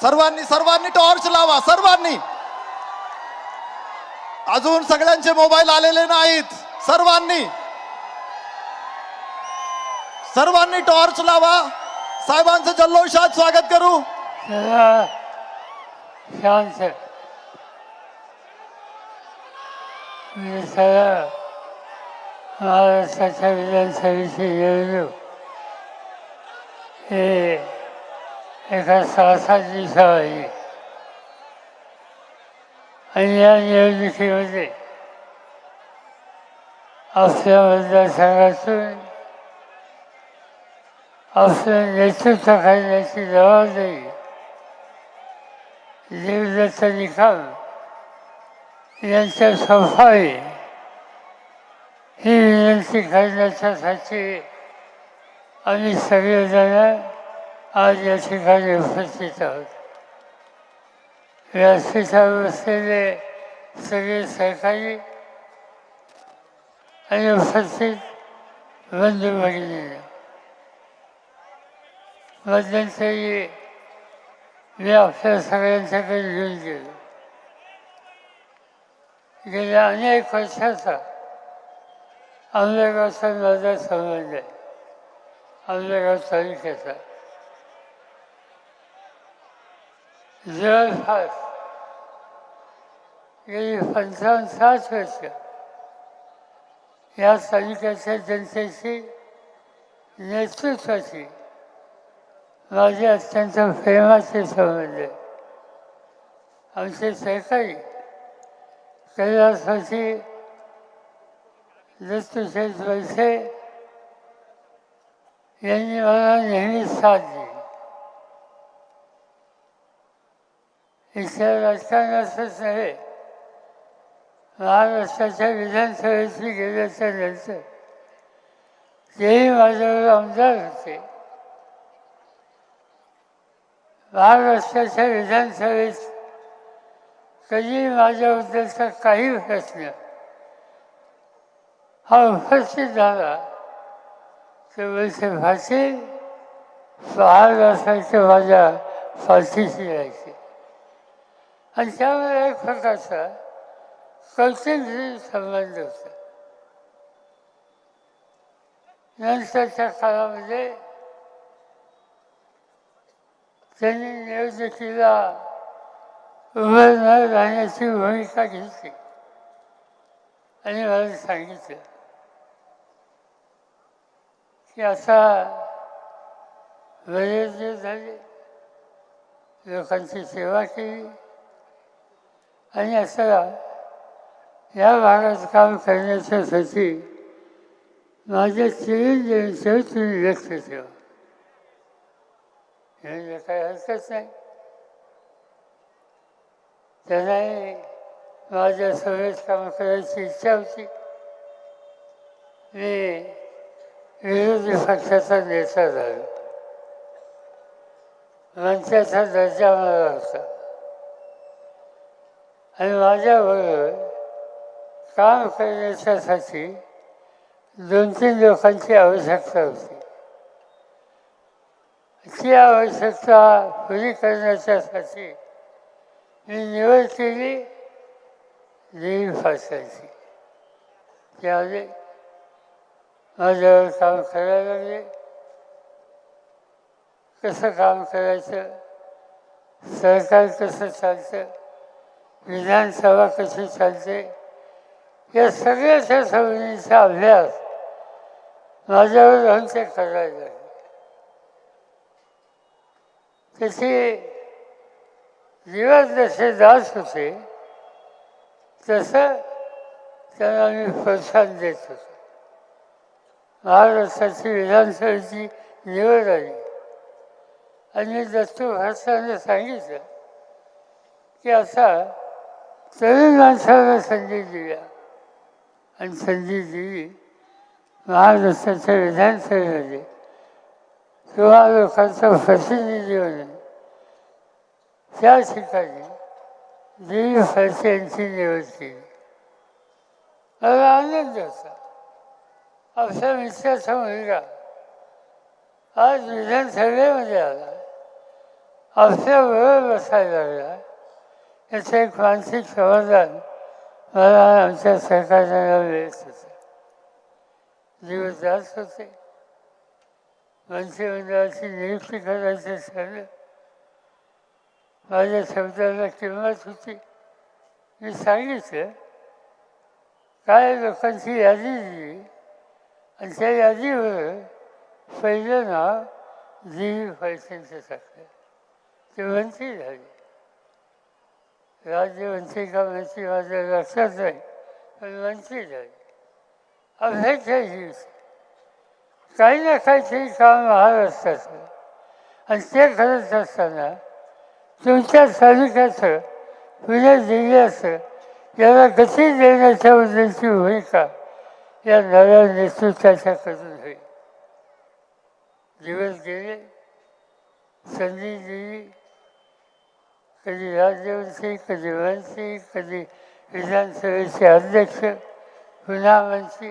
सर्वांनी सर्वांनी टॉर्च लावा सर्वांनी. अजून सगळ्यांचे मोबाईल आलेले नाहीत. सर्वांनी. सर्वांनी टॉर्च लावा. साहेबांचं जल्लोषात स्वागत करू. महाराष्ट्राच्या विधानसभेची निवडणूक हे एका सहा सात दिवसावाली आणि या निवडणुकीमध्ये आपल्या मतदारसंघातून आपलं नेतृत्व करण्याची जबाबदारी देवदत्त निकाल यांच्या स्वभावी ही विनंती करण्याच्यासाठी आणि सगळेजण आज या ठिकाणी उपस्थित आहोत. व्यासपीठावर बसलेले सगळे सहकारी आणि उपस्थित बंधू भगिनी मध्यंतरी मी आपल्या सगळ्यांच्याकडे घेऊन गेलो. गेल्या अनेक वर्षाचा आमल्यागावचा माझा संबंध आहे. आमल्यागाव तालुक्याचा जवळपास गेली पंचावन्न सात वर्ष. या तालुक्याच्या जनतेशी नेतृत्वाशी माझे अत्यंत प्रेमाचे संबंध आमचे सहकारी कैलासवासी दत्तशेष वैसे यांनी मला नेहमीच साथ दिली इथल्या राजकारणातच नव्हे महाराष्ट्राच्या विधानसभेची गेल्याच्यानंतर तेही माझ्यावर आमदार होते महाराष्ट्राच्या विधानसभेत कधी माझ्याबद्दलचा काही प्रश्न हा उपस्थित झाला ते वैसे भाषे पहाड असायचे माझ्या फाशीशी यायचे. आणि त्यामुळे एक प्रकारचा कौटुंबिक संबंध होता. नंतरच्या काळामध्ये त्यांनी निवडणुकीला उभं न राहण्याची भूमिका घेतली. आणि मला सांगितलं. की असा बरेच दिवस झाले लोकांची सेवा केली आणि असं या भागात काम करण्याच्यासाठी माझ्या चिरंजीवींचं तुम्ही व्यक्त ठेवा. म्हणजे काही हरकत नाही. त्यांनाही माझ्या सभेत काम करायची इच्छा होती. मी विरोधी पक्षाचा नेता झाला. मंचाचा दर्जा मला होता. आणि माझ्याबरोबर काम करण्याच्यासाठी दोन तीन लोकांची आवश्यकता होती. ती आवश्यकता पुरी करण्याच्यासाठी मी निवड केली देवी फासायची. त्यावेळी माझ्यावर काम करायला लागले. कसं काम करायचं? सरकार कसं चालतं? विधानसभा कशी चालते? या सगळ्याच्या सवयींचा अभ्यास माझ्यावर राहून ते करायला लागले. त्याची दिवस जसे दास होते तसं त्यांना मी प्रोत्साहन देत होतो. महाराष्ट्राची विधानसभेची निवड आली. आणि दत्तू भाषाने सांगितलं की असा तरुण माणसाला संधी दिल्या. आणि संधी दिली महाराष्ट्राच्या विधानसभेमध्ये. किंवा लोकांचा प्रतिनिधी म्हणून. त्या ठिकाणी दिलीप फळसे यांची निवड केली. मला आनंद होता. आपल्या मित्राचा मुलगा आज विधानसभेमध्ये म्हणजे आला. आपल्याबरोबर बसायला लागला. याचं एक मानसिक समाधान मला आमच्या सरकारला मिळत होतं. दिवस जात होते. मंत्रिमंडळाची नियुक्ती करायचं ठरलं माझ्या शब्दाला किंमत होती. मी सांगितलं काय लोकांची यादी दिली? आणि त्या यादीवर पहिलं नाव दिली पैशांचं टाकलं ते मंत्री झाले. राज्यमंत्री का मंत्री माझ्या लक्षात नाही पण मंत्री झाले. अपेक्षा काही ना काहीतरी काम महाराष्ट्राचं आणि ते करत असताना तुमच्या तालुक्याचं पुणे जिल्ह्याचं याला गती देण्याच्या बद्दलची भूमिका या नव्या नेतृत्वाच्या करून होईल दिवस गेले संधी दिली कधी राज्यमंत्री कधी मंत्री कधी विधानसभेचे अध्यक्ष पुन्हा मंत्री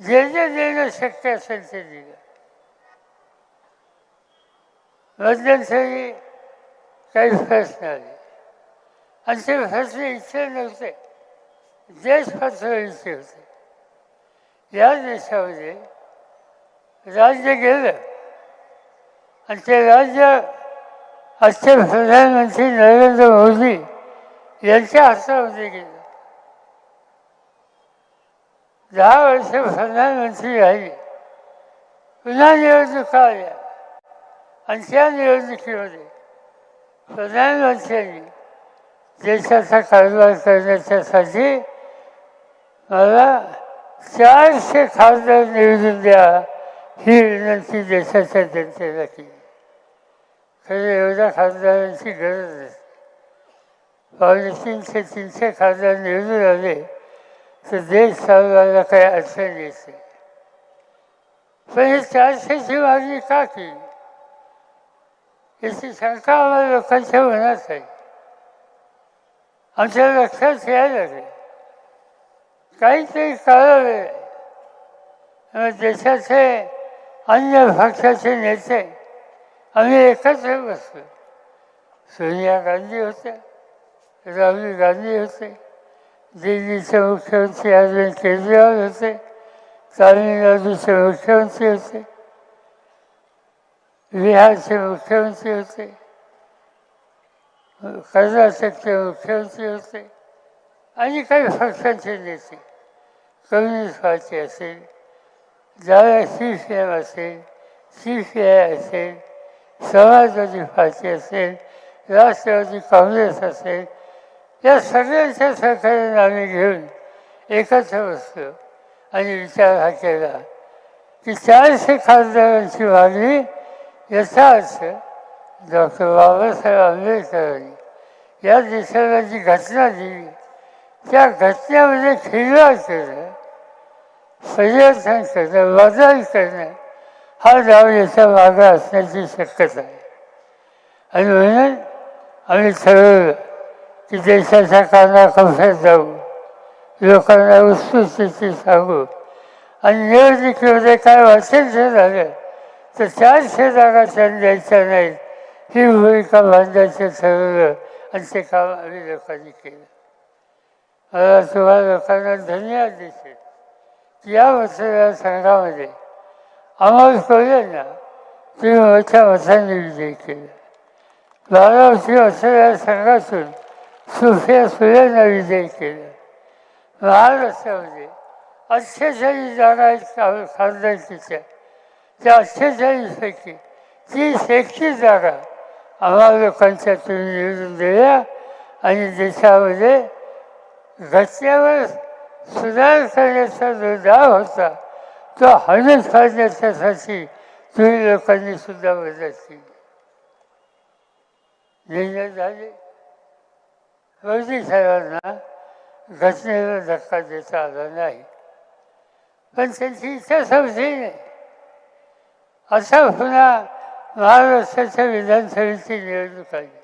जे जे देणं शक्य असेल ते दिलं मध्यंतरी काही प्रश्न आले आणि ते फसले इच्छे नव्हते देश फसवायचे होते. या देशामध्ये राज्य गेलं आणि ते राज्य आजचे प्रधानमंत्री नरेंद्र मोदी यांच्या हातामध्ये गेलं दहा वर्ष प्रधानमंत्री राहिले पुन्हा निवडणुका आल्या आणि त्या निवडणुकीमध्ये प्रधानमंत्र्यांनी देशाचा कारभार करण्याच्यासाठी मला चारशे खासदार निवडून द्या ही विनंती देशाच्या जनतेला केली खरं एवढ्या खासदारांची गरज नाही तीनशे तीनशे खासदार निवडून आले तर देश चालवायला काही अडचण येते. पण हे चारशेची मागणी का केली? याची शंका आम्हाला लोकांच्या मनात आहे. आमच्या लक्षात यायला लागेल काहीतरी काळावेळ आहे देशाचे अन्य पक्षाचे नेते आम्ही एकत्र बसलो. सोनिया गांधी होत्या राहुल गांधी होते दिल्लीचे मुख्यमंत्री अरविंद केजरीवाल होते तामिळनाडूचे मुख्यमंत्री होते बिहारचे मुख्यमंत्री होते कर्नाटकचे मुख्यमंत्री होते आणि काही संस्थांचे नेते कम्युनिस्ट पार्टी असेल ज्याला सी सी एम असेल सी पी आय असेल समाजवादी पार्टी असेल राष्ट्रवादी काँग्रेस असेल या सगळ्यांच्या सहकार्याने आम्ही घेऊन एकत्र बसलो आणि विचार हा केला की चारशे खासदारांची मागणी याचा अर्थ डॉक्टर बाबासाहेब आंबेडकरांनी या देशाला जी घटना दिली त्या घटनेमध्ये खिलवाड करणं परिवर्तन करणं बदल करणं हा डाव याचा मागा असण्याची शक्यता आहे. आणि म्हणून आम्ही ठरवलं की देशाच्या कानाकोपऱ्यात जाऊ लोकांना उत्सुकतेची सांगू. आणि निवडणुकीमध्ये काय वाटेल ते झालं तर चारशे जागा त्यांनी द्यायच्या नाहीत. ही भूमिका बांधायचं ठरवलं आणि ते काम आम्ही लोकांनी केलं. मला तुम्हाला लोकांना धन्यवाद देते की या मतदारसंघामध्ये अमोल कोल्हेंना तुम्ही मोठ्या मतांनी विजयी केलं बारामती मतदारसंघातून सुफिया सुलेंना विजयी केलं महाराष्ट्रामध्ये अठ्ठेचाळीस जागा आहेत खासदारकीच्या? त्या अठ्ठेचाळीसपैकी तीस एकतीस जागा आम्हाला लोकांच्या तुम्ही निवडून दिल्या आणि देशामध्ये घटल्यावर सुधार करण्याचा जो डाव होता. तो हणून करण्याच्यासाठी तुम्ही लोकांनी सुद्धा मदत केली. निर्णय झाले. मोदी साहेबांना घटनेला धक्का देता आला नाही. पण त्यांची इच्छा समजली नाही. असा पुन्हा महाराष्ट्राच्या विधानसभेची निवडणूक आली.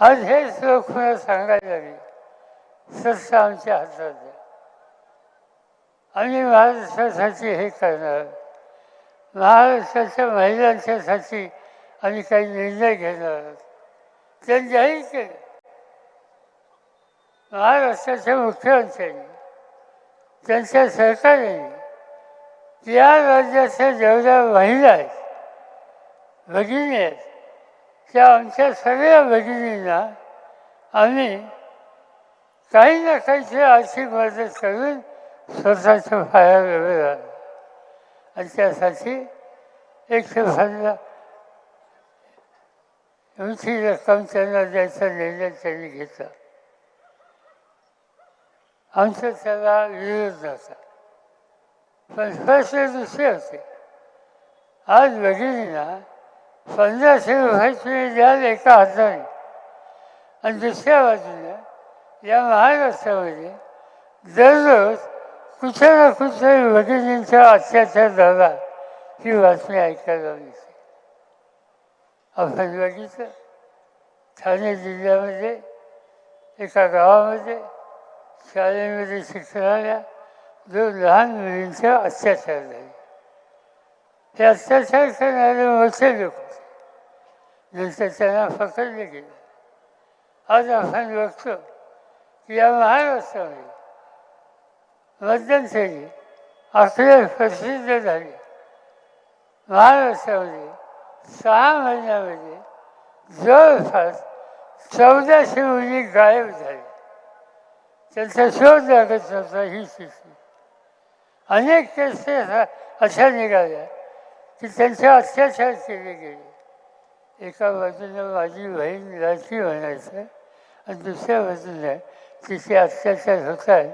आज हेच लोक पुन्हा सांगायला लागले. सत्ता आमच्या हातात आहे. आम्ही महाराष्ट्रासाठी हे करणार. महाराष्ट्राच्या महिलांच्यासाठी आम्ही काही निर्णय घेणार. आहोत त्यांनी जाहीर केलं महाराष्ट्राच्या मुख्यमंत्र्यांनी त्यांच्या सरकारने या राज्याच्या जेवढ्या महिला आहेत भगिनी आहेत त्या आमच्या सगळ्या भगिनींना आम्ही काही ना काहीतरी आर्थिक मदत करून स्वतःचा फायदा उभे राहणार आणि त्यासाठी एकशे पन्नास उंची रक्कम त्यांना द्यायचा निर्णय त्यांनी घेतला. आमचा त्याला विरोध नव्हता पण प्रश्न दुसरे होते. आज भगिनींना पंधराशे रुपये तुम्ही द्याल एका हाताने. आणि दुसऱ्या बाजूने या महाराष्ट्रामध्ये दररोज कुठे ना कुठे भगिनींचा अत्याचार झाला ही बातमी ऐकायला मिळते आपण बघितलं ठाणे जिल्ह्यामध्ये एका गावामध्ये शाळेमध्ये शिक्षणाऱ्या दोन लहान मुलींचा अत्याचार झाले हे अत्याचार करणारे मोठे लोक होते नंतर त्यांना पकडले गेले आज आपण बघतो व्यवहार या महाराष्ट्रामध्ये मध्यंतरी असले प्रसिद्ध झाले. महाराष्ट्रामध्ये सहा महिन्यामध्ये जवळपास चौदाशे मुली गायब झाले. त्यांचा शोध लागत नव्हता ही शिशी अनेक केसे अशा निघाल्या की त्यांचे अत्याचार केले गेले. एका बाजूनं माझी बहीण लाची म्हणायचं आणि दुसऱ्या बाजूने तिचे अत्याचार होत आहे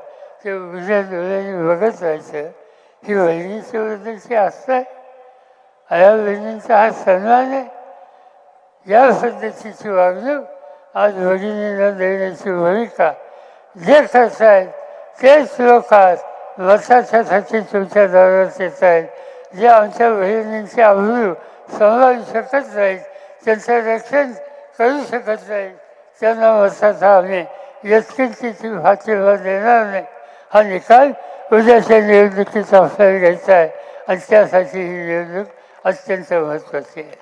ते उघड्या डोळ्याने बघत राहायचं ही बहिणीच्या बद्दलची आस्था आहे. आया बहिणींचा हा सन्मान आहे. या पद्धतीची वागणूक आज भगिनींना देण्याची भूमिका. जे करतायत तेच लोक आज मताच्यासाठी तुमच्या दारात येत आहेत. जे आमच्या बहिणींचे अभूळ सांभाळू शकत नाहीत त्यांचं रक्षण करू शकत नाहीत त्यांना मताचा आम्ही यत्किंचित फाशीला देणार नाही हा निकाल उद्याच्या निवडणुकीचा फेर घ्यायचा आहे आणि त्यासाठी ही निवडणूक अत्यंत महत्त्वाची आहे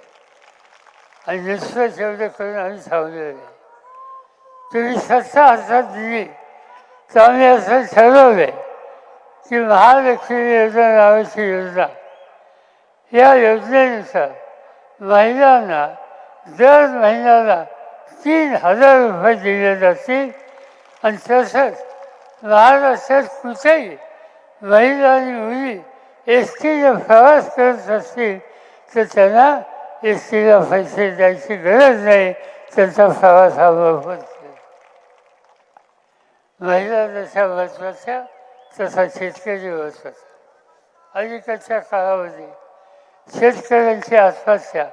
आणि नुसतं तेवढं करून आम्ही थांबलेलं तुम्ही सत्ता हातात दिली तर आम्ही असं ठरवलं की महालक्ष्मी योजना नावाची योजना या योजनेनुसार महिलांना दर महिन्याला तीन हजार रुपये दिले जातील. आणि तसंच महाराष्ट्रात कुठेही महिला आणि मुली एस टीने प्रवास करत असतील तर त्यांना एस टीला पैसे द्यायची गरज नाही त्यांचा प्रवास हा मोफत महिला जशा महत्त्वाच्या तसा शेतकरी महत्त्वाचा. अलीकडच्या काळामध्ये शेतकऱ्यांची आत्महत्या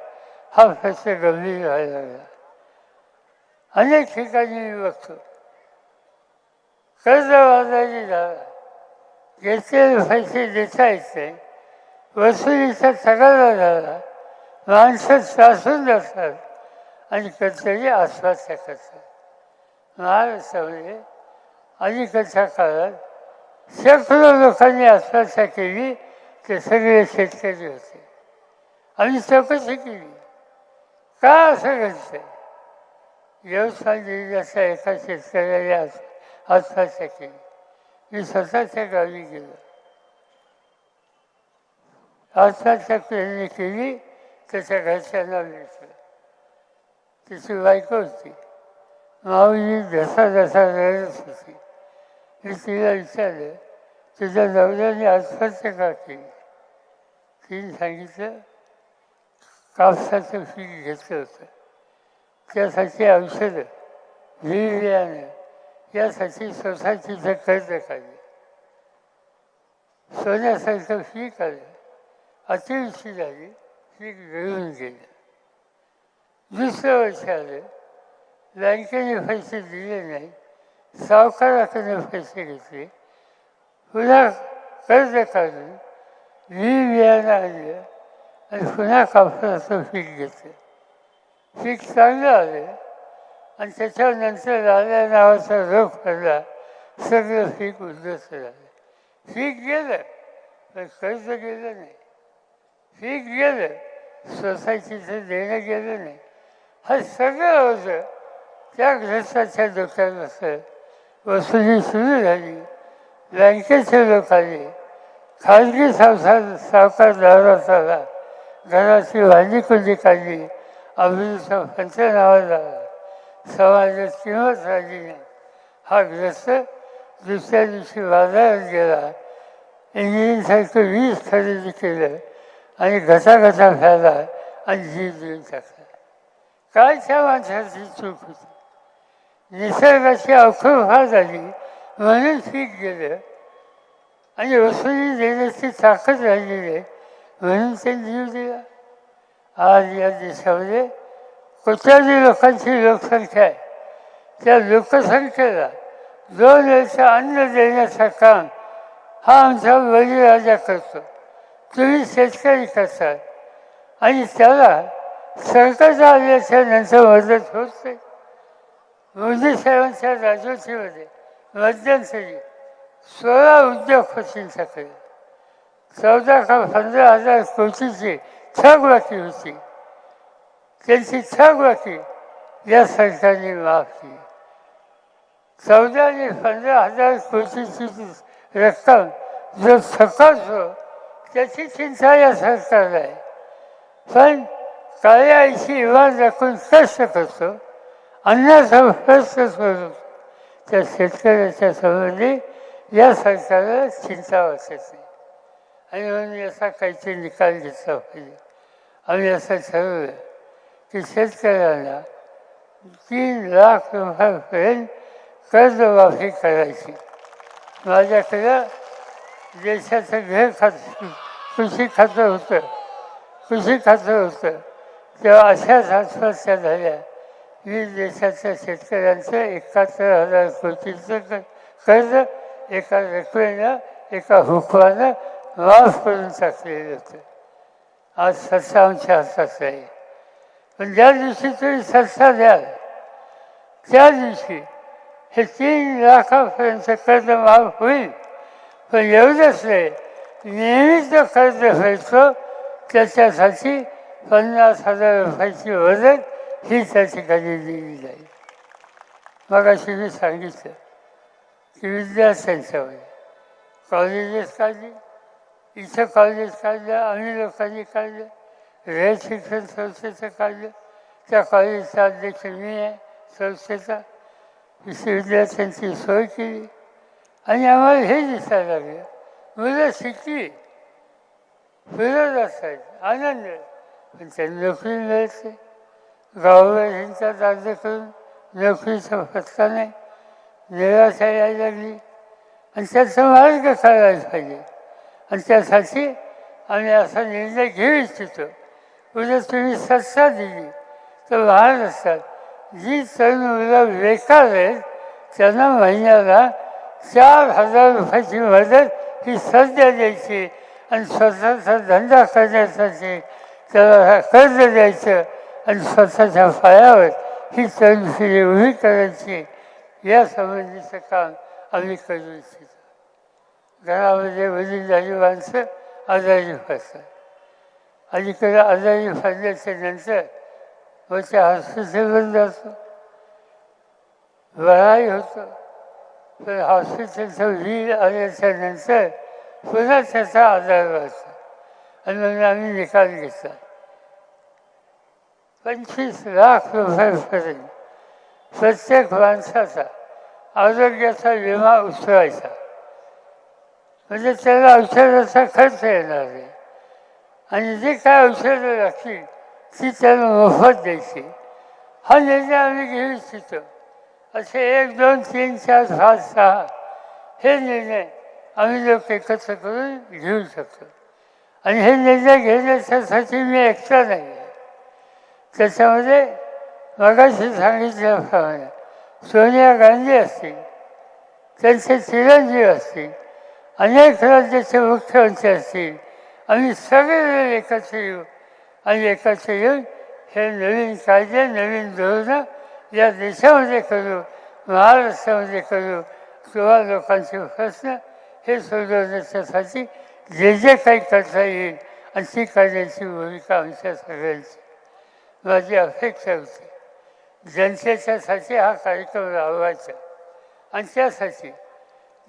हा प्रश्न गंभीर व्हायला लागला. अनेक ठिकाणी मी बघतो. कर्जबाजारी झाला घेतलेले पैसे देता येते वसुलीचा तगादा झाला माणसं त्रासून जातात आणि कधीतरी आत्महत्या करतात महाराष्ट्रामध्ये अलीकडच्या काळात शेकडो लोकांनी आश्वासा केली ते सगळे शेतकरी होते. आम्ही चौकशी केली. का असं घडतं व्यवसाय जिल्ह्याच्या एका शेतकऱ्याने असं आत्महत्या केली मी स्वतःच्या गावी गेलो. आत्महत्या त्यांनी केली त्याच्या घरच्यांना भेटलं तिची बायको होती. माऊली जसा जसा रडत होती. मी तिला विचारलं तुझ्या नवऱ्याने आत्महत्या का केली? तिने सांगितलं कापसाचं पीक घेतलं होतं. त्यासाठी औषधं लिहिल्यानं यासाठी स्वतःची कर्ज काढले सोन्यासारखं पीक आलं अतिवृष्टी झाली ही गळून गेली. दुसरं वर्ष आलं. बँकेने पैसे दिले नाही. सावकाराकडे पैसे घेतले. पुन्हा कर्ज काढून मी बियाणं आणलं आणि पुन्हा कापसाचं पीक घेतलं. पीक चांगलं आलं. आणि त्याच्यानंतर राजा नावाचा रोग पडला सगळं पीक उद्ध्वस्त झालं पीक गेलं पण कर्ज गेलं नाही पीक गेलं सोसायटीचं देणं गेलं नाही हा सगळं होतं त्या ग्रस्ताच्या डोक्यात बसलं वसुली सुरू झाली बँकेचे लोक आले खाजगी संसार सावकार दारात आला घराची भाजी कुंडी काढली अभिनेचा पंचनावा झाला समाजात किंमत राहिली नाही हा ग्रस्त दुसऱ्या दिवशी बाजारात गेला इंजिनसारखं वीज खरेदी केलं आणि घसाघसा खायला आणि जीव देऊन टाकला काय त्या माणसाची चूक होती निसर्गाची अवखळ फार झाली म्हणून पीक गेलं आणि वसुली देण्याची ताकद राहिली नाही म्हणून ते जीव दिला आज या देशामध्ये कोट्याधी लोकांची लोकसंख्या आहे. त्या लोकसंख्येला दोन वेळचं अन्न देण्याचं काम हा आमचा बळीराजा करतो. तुम्ही शेतकरी करतात आणि त्याला सरकारचा आल्याच्यानंतर मदत होत. नाही मोदी साहेबांच्या राजवटीमध्ये मध्यंतरी सोळा उद्योग होतील सकाळी चौदा का पंधरा हजार कोटीची थकबाकी होती. त्यांची थकबाकी या सरकारने माफ केली चौदा आणि पंधरा हजार कोटीची रक्कम जो थकवतो त्याची चिंता या सरकारला आहे. पण काळ्या आईची इमान राखून कष्ट करतो अन्नाचा प्रश्न सोडतो त्या शेतकऱ्याच्या संबंधी या सरकारला चिंता वाटत. नाही आणि म्हणून याचा काहीतरी निकाल घेतला पाहिजे. आम्ही असं ठरवलं की शेतकऱ्यांना तीन लाख रुपयापर्यंत कर्जमाफी करायची. माझ्याकडं देशाचं घर खातं कृषी खातं होतं कृषी खातं होतं. तेव्हा अशाच आत्महत्या झाल्या. मी देशाच्या शेतकऱ्यांचं एकाहत्तर हजार कोटीचं कर्ज एका रकमेनं एका हुकवानं माफ करून टाकलेलं होतं. आज सत्ता आमच्या हातात आहे. पण ज्या दिवशी तुम्ही सत्ता द्याल त्या दिवशी हे तीन लाखापर्यंत कर्ज माफ होईल. पण एवढंच नाही नेहमीच जो कर्ज व्हायचं त्याच्यासाठी पन्नास हजार रुपयाची मदत ही त्या ठिकाणी दिली जाईल. मग अशी मी सांगितलं की विद्यार्थ्यांच्यामध्ये कॉलेजेस काढली इथं कॉलेज काढलं आम्ही लोकांनी काढलं रयत शिक्षण संस्थेचं काढलं त्या कॉलेजचा अध्यक्ष मी आहे संस्थेचा विश्वविद्यार्थ्यांची सोय केली आणि आम्हाला हे दिसायला लागलं मुलं शिकली फिरत असतात आनंद पण त्यांनी नोकरी मिळते गावोगावींचा अर्ज करून नोकरीचा फटका नाही निराशा यायला लागली आणि त्याचा मार्ग काढायला पाहिजे आणि त्यासाठी आम्ही असा निर्णय घेऊ इच्छितो उद्या तुम्ही सत्ता दिली. तर महाराष्ट्रात जी तरुण मुलं बेकार आहेत त्यांना महिन्याला चार हजार रुपयाची मदत ही सध्या द्यायची. आणि स्वतःचा धंदा करण्यासाठी त्याला कर्ज द्यायचं. आणि स्वतःच्या पायावर ही तरुण पिढी उभी करायची. या संबंधीचं काम आम्ही करू इच्छितो. घरामध्ये वडीलधारी माणसं आजारी पडतात अलीकडे आजारी पडल्याच्या नंतर मग त्या हॉस्पिटलमध्ये जातो बराही होतो. तर हॉस्पिटलचं वीर आल्याच्यानंतर पुन्हा त्याचा आजार व्हायचा. आणि म्हणून आम्ही निकाल घेतला. पंचवीस लाख रुपयापर्यंत प्रत्येक माणसाचा आरोग्याचा विमा उचलायचा. म्हणजे त्याला औषधाचा खर्च येणार नाही आणि जे काय औषधं लागतील ती त्याला मोफत द्यायची. हा निर्णय आम्ही घेऊ इच्छितो असे एक दोन तीन चार पाच सहा हे निर्णय आम्ही लोक एकत्र करून घेऊ शकतो. आणि हे निर्णय घेण्याच्यासाठी मी एकटा नाही आहे. त्याच्यामध्ये मगाशी सांगितल्याप्रमाणे सोनिया गांधी असतील त्यांचे चिरंजीव असतील अनेक राज्याचे मुख्यमंत्री असतील आम्ही सगळे एकत्र येऊ आणि एकत्र येऊन हे नवीन कायदे नवीन धोरणं या देशामध्ये करू महाराष्ट्रामध्ये करू. किंवा लोकांचे प्रश्न हे सोडवण्याच्यासाठी जे जे काही करता येईल आणि ती करण्याची भूमिका आमच्या सगळ्यांची. माझी अपेक्षा होती जनतेच्यासाठी हा कार्यक्रम राबवायचा. आणि त्यासाठी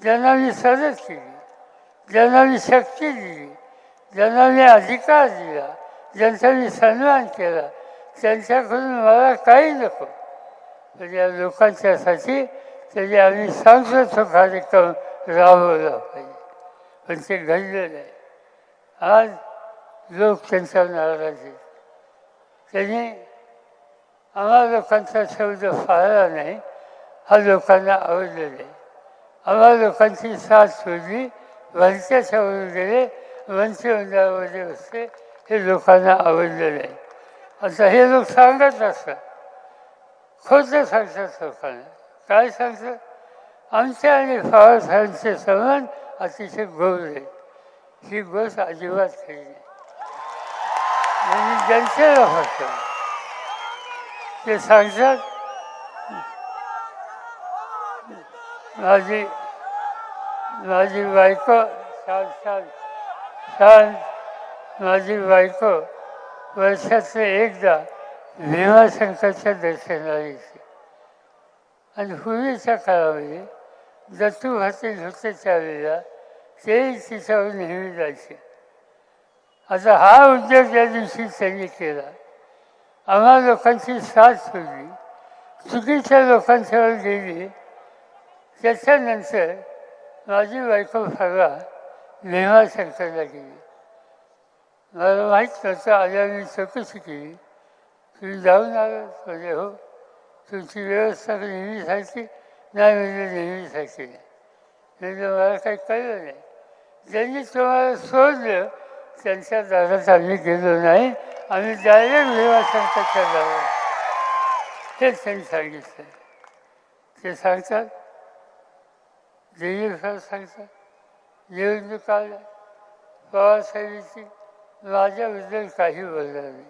ज्यांना मी सदत केली ज्यांना मी शक्ती दिली ज्यांना मी अधिकार दिला. ज्यांचा मी सन्मान केला. त्यांच्याकडून मला काही नको. तर या लोकांच्यासाठी तरी आम्ही सांगतो तो कार्यक्रम राबवला पाहिजे. पण ते घडलं नाही. आज लोक त्यांच्या नाराज आहेत. त्यांनी आम्हा लोकांचा शब्द फाळला नाही. हा लोकांना आवडलं नाही. आम्हा लोकांची साथ सोडली. भलत्याच्या गेले मंत्रिमंडळामध्ये असते हे लोकांना आवडलेलं नाही आता हे लोक सांगत असतात. खोटं सांगतात लोकांना. काय सांगतात? आमचे आणि पवार संबंध अतिशय गोड आहे ही गोष्ट अजिबात खरी नाही. म्हणजे जनतेला फक्त ते सांगतात माझी माझी बायको छान छान छान माझी बायको वर्षाचं एकदा भीमाशंकरच्या दर्शनाला येते आणि पूर्वीच्या काळामध्ये दत्तू भाते होते त्यावेळेला तेही तिच्यावर नेहमी जायचे. आता हा उद्योग ज्या दिवशी त्यांनी केला. आम्हा लोकांची साथ सोडली. चुकीच्या लोकांच्यावर गेली. त्याच्यानंतर माझी बायको फरवा भीमाशंकरला गेली मला माहीत नव्हतं आल्या मी चौकशी केली. तुम्ही जाऊन आलो म्हणजे हो तुमची व्यवस्था नेहमीसारखी नाही म्हणजे नेहमीसारखी नाही म्हणजे मला काही कळलं नाही. ज्यांनी तुम्हाला सोडलं त्यांच्या दारात आम्ही गेलो नाही. आम्ही डायरेक्ट भीमाशंकरच्या दारात. हेच त्यांनी सांगितलं. ते सांगतात दिलीप सर सांगतात. निवडणूक आल्या पवारसाहेबांची माझ्याबद्दल काही बोलणार नाही.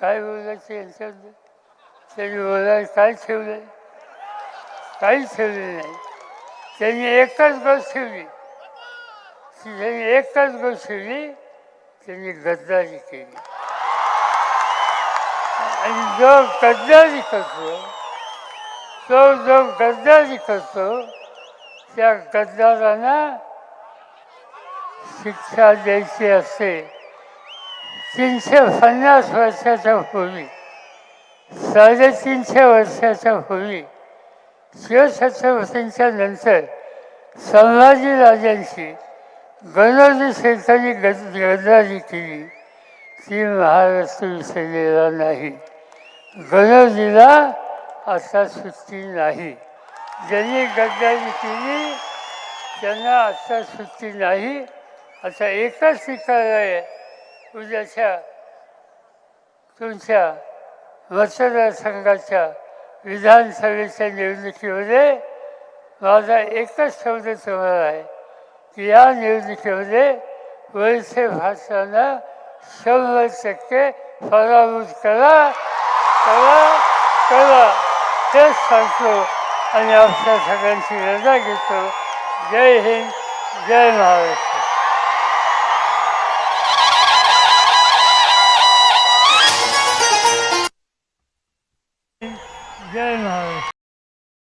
काय बोलायचं यांच्याबद्दल त्यांनी बोलायला काय ठेवलं काहीच ठेवले नाही. त्यांनी एकच गोष्ट ठेवली. ती त्यांनी एकच गोष्ट ठेवली. त्यांनी गद्दारी केली. आणि जो गद्दारी करतो तो जो गद्दारी करतो त्या गद्दारांना शिक्षा द्यायची असते. तीनशे पन्नास वर्षाच्या पूर्वी साडेतीनशे वर्षाच्या पूर्वी शिवछत्रपतींच्या नंतर संभाजी राजांची गणोजी शेतांनी गद गद्दारी केली. ती महाराष्ट्र विसरलेला नाही. गणोजीला आता सुट्टी नाही. ज्यांनी गद्दारी केली त्यांना आता सुट्टी नाही. आता एकच ठिकाण आहे. उद्याच्या तुमच्या मतदारसंघाच्या विधानसभेच्या निवडणुकीमध्ये माझा एकच शब्द तुम्हाला आहे की या निवडणुकीमध्ये वैसे भाषांना शंभर टक्के पराभूत करा करा करा. तेच सांगतो आणि आपल्या सगळ्यांची रजा घेतो. जय हिंद जय महाराष्ट्र.